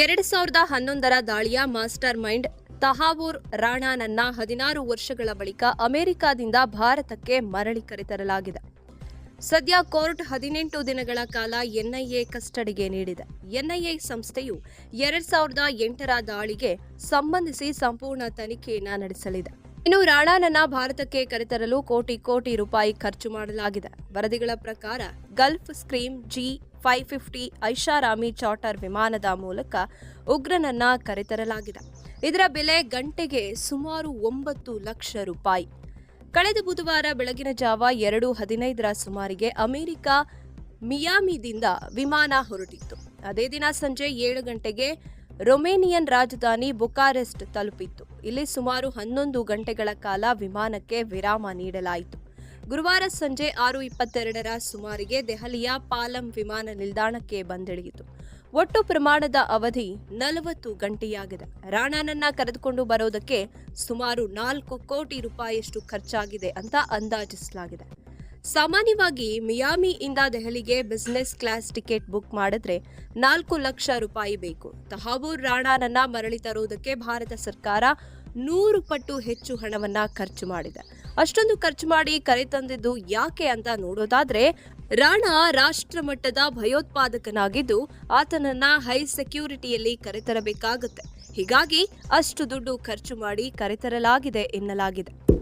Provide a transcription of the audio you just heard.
ಎರಡು ಸಾವಿರದ ಹನ್ನೊಂದರ ದಾಳಿಯ ಮಾಸ್ಟರ್ ಮೈಂಡ್ ತಹಾವೂರ್ ರಾಣಾನನ್ನ ಹದಿನಾರು ವರ್ಷಗಳ ಬಳಿಕ ಅಮೆರಿಕಾದಿಂದ ಭಾರತಕ್ಕೆ ಮರಳಿ ಕರೆತರಲಾಗಿದೆ. ಸದ್ಯ ಕೋರ್ಟ್ ಹದಿನೆಂಟು ದಿನಗಳ ಕಾಲ ಎನ್ಐಎ ಕಸ್ಟಡಿಗೆ ನೀಡಿದೆ. ಎನ್ಐಎ ಸಂಸ್ಥೆಯು ಎರಡ್ ಸಾವಿರದ ಎಂಟರ ದಾಳಿಗೆ ಸಂಬಂಧಿಸಿ ಸಂಪೂರ್ಣ ತನಿಖೆಯನ್ನು ನಡೆಸಲಿದೆ. ಇನ್ನು ರಾಣಾನನ್ನ ಭಾರತಕ್ಕೆ ಕರೆತರಲು ಕೋಟಿ ಕೋಟಿ ರೂಪಾಯಿ ಖರ್ಚು ಮಾಡಲಾಗಿದೆ. ವರದಿಗಳ ಪ್ರಕಾರ Gulfstream G five fifty ಐಷಾರಾಮಿ ಚಾರ್ಟರ್ ವಿಮಾನದ ಮೂಲಕ ಉಗ್ರನನ್ನ ಕರೆತರಲಾಗಿದೆ. ಇದರ ಬೆಲೆ ಗಂಟೆಗೆ ಸುಮಾರು ಒಂಬತ್ತು ಲಕ್ಷ ರೂಪಾಯಿ. ಕಳೆದ ಬುಧವಾರ ಬೆಳಗಿನ ಜಾವ ಎರಡು ಹದಿನೈದರ ಸುಮಾರಿಗೆ ಅಮೆರಿಕ ಮಿಯಾಮಿದಿಂದ ವಿಮಾನ ಹೊರಟಿತ್ತು. ಅದೇ ದಿನ ಸಂಜೆ ಏಳು ಗಂಟೆಗೆ ರೊಮೇನಿಯನ್ ರಾಜಧಾನಿ ಬುಕಾರೆಸ್ಟ್ ತಲುಪಿತ್ತು. ಇಲ್ಲಿ ಸುಮಾರು ಹನ್ನೊಂದು ಗಂಟೆಗಳ ಕಾಲ ವಿಮಾನಕ್ಕೆ ವಿರಾಮ ನೀಡಲಾಯಿತು. ಗುರುವಾರ ಸಂಜೆ ಆರು ಇಪ್ಪತ್ತೆರಡರ ಸುಮಾರಿಗೆ ದೆಹಲಿಯ ಪಾಲಂ ವಿಮಾನ ನಿಲ್ದಾಣಕ್ಕೆ ಬಂದಿಳಿಯಿತು. ಒಟ್ಟು ಪ್ರಮಾಣದ ಅವಧಿ ನಲವತ್ತು ಗಂಟೆಯಾಗಿದೆ. ರಾಣಾನನ್ನ ಕರೆದುಕೊಂಡು ಬರೋದಕ್ಕೆ ಸುಮಾರು ನಾಲ್ಕು ಕೋಟಿ ರೂಪಾಯಿಯಷ್ಟು ಖರ್ಚಾಗಿದೆ ಅಂತ ಅಂದಾಜಿಸಲಾಗಿದೆ. ಸಾಮಾನ್ಯವಾಗಿ ಮಿಯಾಮಿಯಿಂದ ದೆಹಲಿಗೆ ಬಿಸ್ನೆಸ್ ಕ್ಲಾಸ್ ಟಿಕೆಟ್ ಬುಕ್ ಮಾಡಿದ್ರೆ ನಾಲ್ಕು ಲಕ್ಷ ರೂಪಾಯಿ ಬೇಕು. ತಹಾಬೂರ್ ರಾಣಾನನ್ನ ಮರಳಿ ತರುವುದಕ್ಕೆ ಭಾರತ ಸರ್ಕಾರ ನೂರು ಪಟ್ಟು ಹೆಚ್ಚು ಹಣವನ್ನ ಖರ್ಚು ಮಾಡಿದೆ. ಅಷ್ಟೊಂದು ಖರ್ಚು ಮಾಡಿ ಕರೆತಂದಿದ್ದು ಯಾಕೆ ಅಂತ ನೋಡೋದಾದ್ರೆ, ರಾಣಾ ರಾಷ್ಟ್ರ ಮಟ್ಟದ ಭಯೋತ್ಪಾದಕನಾಗಿದ್ದು ಆತನನ್ನ ಹೈ ಸೆಕ್ಯೂರಿಟಿಯಲ್ಲಿ ಕರೆತರಬೇಕಾಗುತ್ತೆ ಹೀಗಾಗಿ ಅಷ್ಟು ದುಡ್ಡು ಖರ್ಚು ಮಾಡಿ ಕರೆತರಲಾಗಿದೆ ಎನ್ನಲಾಗಿದೆ.